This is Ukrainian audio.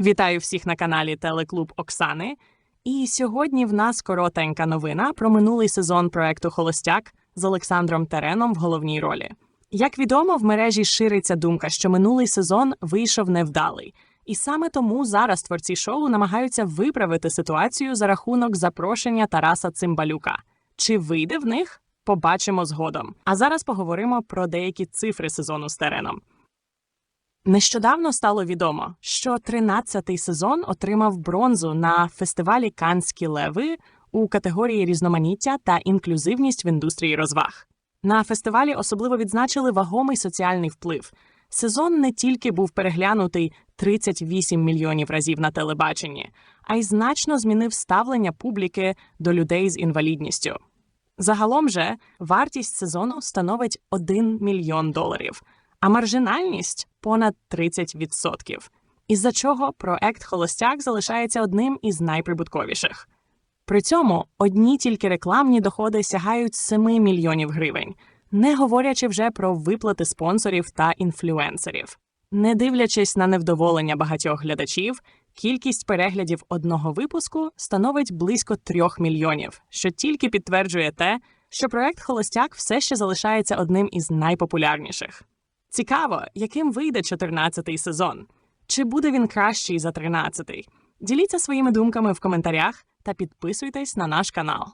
Вітаю всіх на каналі Телеклуб Оксани. І сьогодні в нас коротенька новина про минулий сезон проекту Холостяк з Олександром Тереном в головній ролі. Як відомо, в мережі шириться думка, що минулий сезон вийшов невдалий. І саме тому зараз творці шоу намагаються виправити ситуацію за рахунок запрошення Тараса Цимбалюка. Чи вийде в них? Побачимо згодом. А зараз поговоримо про деякі цифри сезону з Тереном. Нещодавно стало відомо, що 13-й сезон отримав бронзу на фестивалі Канські леви у категорії різноманіття та інклюзивність в індустрії розваг. На фестивалі особливо відзначили вагомий соціальний вплив. Сезон не тільки був переглянутий 38 мільйонів разів на телебаченні, а й значно змінив ставлення публіки до людей з інвалідністю. Загалом же вартість сезону становить 1 мільйон доларів, а маржинальність понад 30%. Із-за чого проект Холостяк залишається одним із найприбутковіших. При цьому одні тільки рекламні доходи сягають 7 мільйонів гривень, не говорячи вже про виплати спонсорів та інфлюенсерів. Не дивлячись на невдоволення багатьох глядачів, кількість переглядів одного випуску становить близько 3 мільйонів, що тільки підтверджує те, що проект Холостяк все ще залишається одним із найпопулярніших. Цікаво, яким вийде 14-й сезон. Чи буде він кращий за 13-й? Діліться своїми думками в коментарях та підписуйтесь на наш канал.